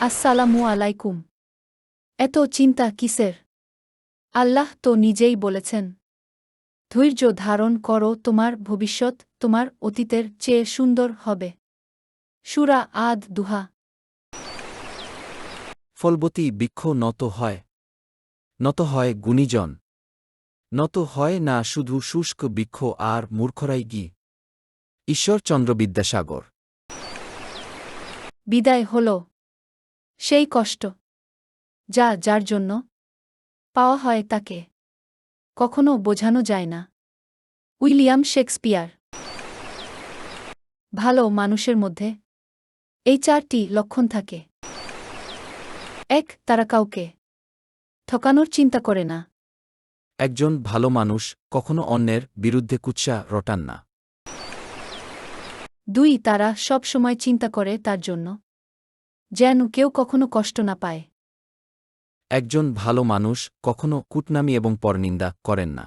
আসসালামু আলাইকুম। এত চিন্তা কিসের? আল্লাহ তো নিজেই বলেছেন ধৈর্য ধারণ করো তোমার ভবিষ্যৎ তোমার অতীতের চেয়ে সুন্দর হবে। সুরা আদ দুহা। ফলবতী বৃক্ষ নত হয় নত হয় গুণীজন নত হয় না শুধু শুষ্ক বৃক্ষ আর মূর্খরাই গি। ঈশ্বরচন্দ্র বিদ্যাসাগর বিদায় হল। সেই কষ্ট। যা যার জন্য। পাওয়া হয় তাকে। কখনো বোঝানো যায় না। William Shakespeare. ভালো মানুষের মধ্যে। এই চারটি লক্ষণ থাকে। এক তারা কাউকে ঠকানোর চিন্তা করে না। একজন ভালো মানুষ কখনো অন্যের বিরুদ্ধে কুৎসা রটান না। দুই তারা সব সময় চিন্তা করে তার জন্য। যেন কেউ কখনো কষ্ট না পায়। একজন ভালো মানুষ কখনো কুটনামি এবং পরনিন্দা করেন না।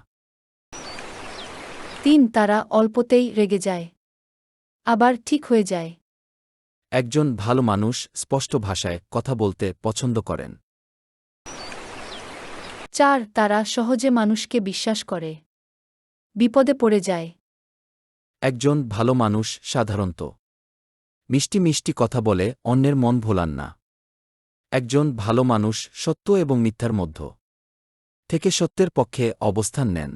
তিন তারা অল্পতেই রেগে যায়। আবার ঠিক হয়ে যায়। একজন ভালো মানুষ স্পষ্ট ভাষায় কথা বলতে পছন্দ করেন। চার তারা সহজে মানুষকে বিশ্বাস করে। বিপদে পড়ে যায়। একজন ভালো মানুষ সাধারণত মিষ্টি মিষ্টি কথা বলে অন্যের মন ভোলান না। একজন ভালো মানুষ সত্য এবং মিথ্যার মধ্য থেকে সত্যের পক্ষে অবস্থান নেন।